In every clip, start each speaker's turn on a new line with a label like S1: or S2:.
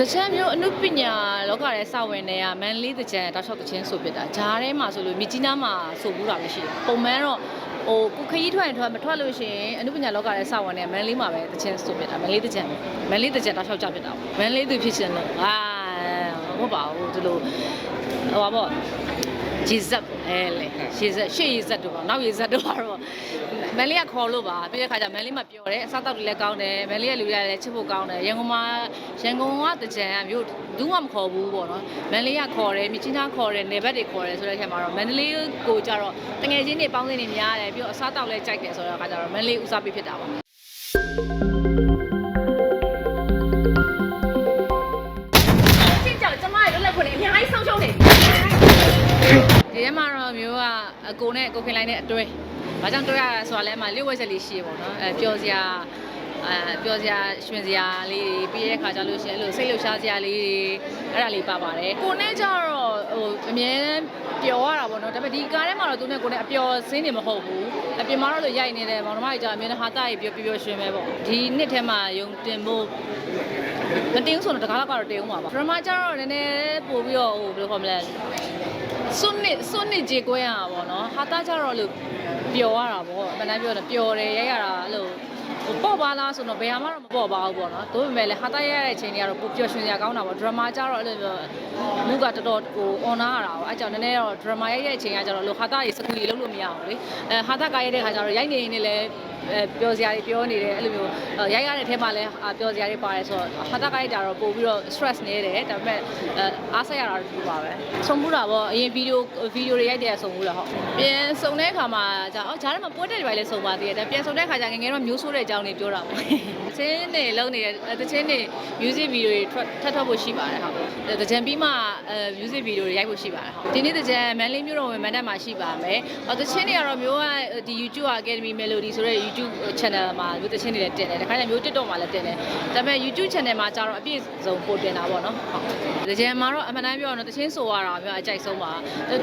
S1: တချမ်းမျိုးအနုပညာလောကရဲ့စဝင်တွေကမန်လေးတချမ်းတောက်လျှောက်တချမ်းဆိုဖြစ်တာဂျားထဲမှာဆိုလို့မြကြီးနားမှာဆိုဘူးတာပဲရှိတယ်ပုံမှန်တော့ဟိုကိုခရီးထွက်ရင်ထွက်မထွက်လို့ရှိရင်အနုပညာလောကရဲ့စဝင်တွေကမန်လေးမှာပဲတချမ်းဆိုဖြစ်တာမန်လေးတချမ်းမန်လေးတချမ်းတောက်လျှောက်ကြဖြစ်တာပေါ့မန်လေးသူဖြစ်ရှင်လို့အာဟုတ်ပါဘူးဒီလိုဟိုပါပေါ့ ဂျီဇက်အဲလေရှေ့ဇက်ရှေ့ရီဇက်တို့ပါနောက်ရီဇက်တို့ပါတော့မန်လေးကခေါ်လို့ပါပြီးတဲ့ခါကျမန်လေးမှာပျော်တယ်အစားတောက်တွေလည်းကောင်းတယ်မန်လေးရဲ့လူရလည်းချစ်ဖို့ကောင်းတယ်ရန်ကုန်မှာရန်ကုန်ကတကြံကမြို့ဘူးမှမခေါ်ဘူးပေါ့နော်မန်လေးကခေါ်တယ်မြချင်းသားခေါ်တယ်နေဘက်တွေခေါ်တယ်ဆိုတဲ့ချက်မှာတော့မန္တလေးကိုကြတော့တငယ်ချင်းတွေပေါင်းစင်းတွေများတယ်ပြီးတော့အစားတောက်လည်းကြိုက်တယ်ဆိုတော့အခါကျတော့မန္တလေးဦးစားပေးဖြစ်တာပါ အကိုနဲ့ကိုခင်လိုက်နဲ့အတွဲ။ဘာကြောင့်တွဲရလဲဆိုတာလဲအမှလျှို့ဝှက်ချက်လေးရှိရပေါ့နော်။အဲပျော်စရာအဲပျော်စရာရှင်စရာလေးတွေပြီးတဲ့ခါကျလို့ရှိရင်အဲ့လိုစိတ်လှုပ်ရှားစရာလေးတွေအဲ့ဒါလေးပါပါတယ်။ကိုနဲ့ကျတော့ဟိုအမြဲတမ်းပျော်ရတာပေါ့နော်။ဒါပေမဲ့ဒီကားထဲမှာတော့သူနဲ့ကိုနဲ့အပျော်စင်းနေမဟုတ်ဘူး။အပြင်မှာတော့လို့ရိုက်နေတယ်မောင်နှမကြီးကျတော့အမြဲတမ်းဟာတာကြီးပျော်ပျော်ရွှင်ပဲပေါ့။ဒီနှစ်ထဲမှာယုံတင်ဖို့မတင်းဘူးဆိုတော့တကားတော့ကတော့တင်းဦးမှာပါ။ဒရမာကျတော့နည်းနည်းပို့ပြီးတော့ဟိုဘယ်လိုခေါ်မလဲ။ စွနစ်စွနစ်ကြေကွဲရတာပေါ့နော်ဟာတာကျတော့လို့ပျော်ရတာပေါ့မနှမ်းပြောတယ်ပျော်တယ်ရိုက်ရတာအဲ့လို ဟိုပေါ့ပါလားဆိုတော့ဘယ်ဟာမှတော့မပေါ့ပါဘူးပေါ့နော်ဒါပေမဲ့လည်းဟာတာရိုက်ရတဲ့အချိန်တွေကတော့ပိုပျော်ရွှင်စရာကောင်းတာပေါ့ဒရမာကျတော့အဲ့လိုမျိုးမူကတော်တော်ဟိုအွန်နာရတာပေါ့အဲ့ကြောင့်နည်းနည်းတော့ဒရမာရိုက်တဲ့အချိန်ကကျတော့လို့ဟာတာရေစကူကြီးလုံးလို့မရအောင်လေအဲဟာတာကရိုက်တဲ့ခါကျတော့ရိုက်နေနေလည်းအဲပျော်စရာတွေပြောနေတယ်အဲ့လိုမျိုးရိုက်ရတဲ့ထဲမှာလည်းပျော်စရာတွေပါတယ်ဆိုတော့ဟာတာကရိုက်တာတော့ပို့ပြီးတော့ stress နေတယ်ဒါပေမဲ့အားဆက်ရတာတူပါပဲဆုံးမှုတာပေါ့အရင်ဗီဒီယိုဗီဒီယိုတွေရိုက်တဲ့ဆုံးမှုတာဟုတ်ပြန်စုံတဲ့အခါမှာじゃအော်ဂျားထဲမှာပွဲတက်တွေပါလေစုံပါသေးတယ်ဒါပြန်စုံတဲ့အခါကျငယ်ငယ်တော့မျိုးဆိုးတဲ့အကြောင်းတွေပြောတာပေါ့တချင်းတွေလုံးနေတဲ့တချင်းတွေ music video တွေထွက်ထပ်ထွက်ဖို့ရှိပါတယ်ဟုတ်တကြံပြီးမှအဲ music video တွေရိုက်ဖို့ရှိပါတယ်ဟုတ်ဒီနေ့တကြံမန်လေးမျိုးတော်ဝင်မန်တက်မှာရှိပါမယ်ဟောတချင်းတွေကတော့မျိုးကဒီ YouTube Academy Melody ဆိုတဲ့ YouTube channel မှာမျိုးတချင်းတွေလည်းတင်တယ်တခါကျမျိုး TikTok မှာလည်းတင်တယ်ဒါပေမဲ့ YouTube channel မှာကျတော့အပြည့်စုံပို့တင်တာပေါ့နော်ဟုတ်တကြံမှာတော့အမှန်တမ်းပြောရတော့တချင်းဆိုရတာမျိုးအကြိုက်ဆုံးပါ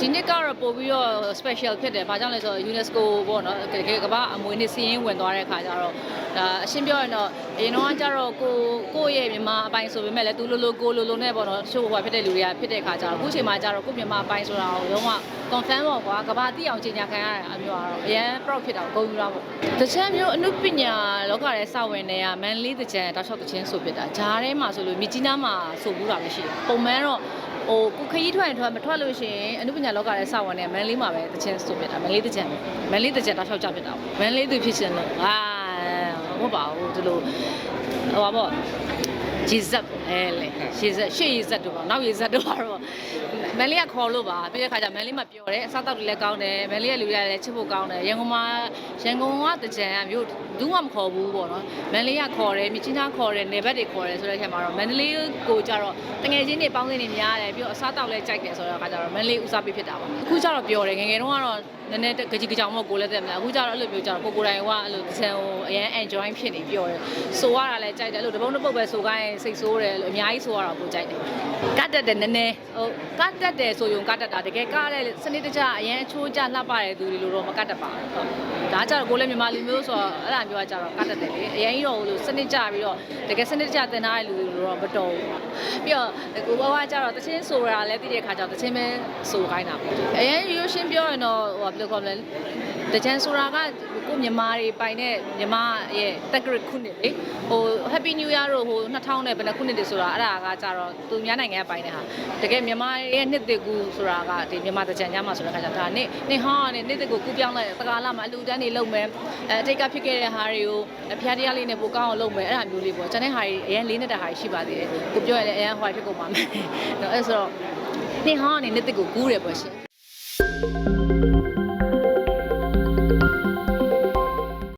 S1: ဒီနေ့ကတော့ပို့ပြီးတော့ special ဖြစ်တယ်ဘာကြောင့်လဲဆိုတော့ UNESCO ပေါ့နော်တကယ်ကမ္ဘာအမွေနှစ်စီးရင်ဝင်သွားတဲ့အခါကျတော့ဒါအရှင်းပြောရင်တော့အရင်တော့ကကျတော့ကိုကိုယ့်ရဲ့မြန်မာအပိုင်းဆိုပေမဲ့လည်းသူလိုလိုကိုလိုလိုနဲ့ပေါ့နော်ရှိုးဟွာဖြစ်တဲ့လူတွေကဖြစ်တဲ့အခါကျတော့အခုချိန်မှာကျတော့ကိုယ့်မြန်မာအပိုင်းဆိုတာကိုလုံးဝ confirm ပေါ့ကွာကမ္ဘာသိအောင်ကြီးညာခံရတဲ့အမျိုးကတော့အရန် proud ဖြစ်တာကိုဂုဏ်ယူတာပေါ့တချမ်းမျိုးအနုပညာလောကရဲ့စဝင်တွေကမန်လေးတချမ်းတောက်လျှောက်တချမ်းဆိုဖြစ်တာဂျားထဲမှာဆိုလို့မြကြီးနားမှာဆိုဘူးတာပဲရှိတယ်ပုံမှန်တော့ဟိုကိုခရီးထွက်ရင်ထွက်မထွက်လို့ရှိရင်အနုပညာလောကရဲ့စဝင်တွေကမန်လေးမှာပဲတချမ်းဆိုဖြစ်တာမန်လေးတချမ်းမန်လေးတချမ်းတောက်လျှောက်ကြဖြစ်တာပေါ့မန်လေးသူဖြစ်ရှင်လို့ အာဟုတ်ပါဘူးဒီလိုဟိုပါပေါ့ဂျီဇက်အဲလေရှေ့ဇက်ရှေ့ရီဇက်တို့ပါနောက်ရီဇက်တို့ပါတော့မန်လေးကခေါ်လို့ပါပြီးတဲ့ခါကျမန်လေးမှာပျော်တယ်အစားတောက်တွေလည်းကောင်းတယ်မန်လေးရဲ့လူရလည်းချစ်ဖို့ကောင်းတယ်ရန်ကုန်မှာရန်ကုန်ကတကြံကမြို့ဘူးမှမခေါ်ဘူးပေါ့နော်မန်လေးကခေါ်တယ်မြချင်းသားခေါ်တယ်နေဘက်တွေခေါ်တယ်ဆိုတဲ့ချက်မှာတော့မန်လေးကိုကြတော့တငယ်ချင်းတွေပေါင်းစင်းတွေများတယ်ပြီးတော့အစားတောက်လည်းကြိုက်တယ်ဆိုတော့ခါကျတော့မန်လေးဦးစားပေးဖြစ်တာပါအခုကျတော့ပျော်တယ်ငယ်ငယ်တုန်းကတော့နည်းနည်းကြကြီးကြောင်မို့ကိုလည်းတက်မလားအခုကျတော့အဲ့လိုမျိုးကျတော့ကိုကိုတိုင်ကအဲ့လိုတကြံကိုအရင် enjoy ဖြစ်နေပျော်တယ်ဆိုရတာလည်းကြိုက်တယ်အဲ့လိုတပုံတစ်ပုတ်ပဲဆိုခိုင်းစိတ်ဆိုးတယ်အဲ့လိုအများကြီးဆိုရတာကိုကြိုက်တယ်ကတ်တက်တယ်နည်းနည်းဟိုကတ်တက်တယ်ဆိုရင်ကတ်တက်တာတကယ်ကားတဲ့စနစ်တကျအရင်အချိုးကျလှပတဲ့သူတွေလိုတော့မကတ်တက်ပါဘူးဟုတ်ဒါကြတော့ကိုလည်းမြန်မာလူမျိုးဆိုတော့အဲ့ဒါမျိုးကကြတော့ကတ်တက်တယ်လေအရင်ကြီးတော့ဟိုလိုစနစ်ကျပြီးတော့တကယ်စနစ်တကျတင်ထားတဲ့လူတွေလိုတော့မတော်ဘူးပြီးတော့ကိုဘဝကျတော့တချင်းဆိုတာလည်းသိတဲ့ခါကျတော့တချင်းပဲဆိုခိုင်းတာပေါ့အရင်ရိုးရှင်းပြောရင်တော့ဟိုဘယ်လိုခေါ်မလဲတကြံဆိုတာကကိုမြန်မာတွေပိုင်တဲ့မြန်မာရဲ့တက်ကရခုနှစ်လေဟို Happy New Year တို့ဟို2000နဲ့ဘယ်နှခုနှစ်တွေဆိုတာအဲ့ဒါကကြတော့သူများနိုင်ငံကပိုင်တဲ့ဟာတကယ်မြန်မာရဲ့နှစ်တစ်ကူဆိုတာကဒီမြန်မာတကြံညမှာဆိုတဲ့ခါကျဒါနှစ်နှစ်ဟောင်းနဲ့နှစ်တစ်ကူကူးပြောင်းလိုက်တကားလာမှာအလူတန်းတွေလုံမယ်အဲအတိတ်ကဖြစ်ခဲ့တဲ့ဟာတွေကိုဖျားတရားလေးနဲ့ပိုကောင်းအောင်လုပ်မယ်အဲ့ဒါမျိုးလေးပေါ့ကျန်တဲ့ဟာတွေအရင်လေးနဲ့တဲ့ဟာတွေရှိပါသေးတယ်ကိုပြောရင်လည်းအရင်ဟိုဖြစ်ကုန်ပါမယ်နော်အဲ့ဆိုတော့နှစ်ဟောင်းနဲ့နှစ်တစ်ကူကူးတယ်ပေါ့ရှင်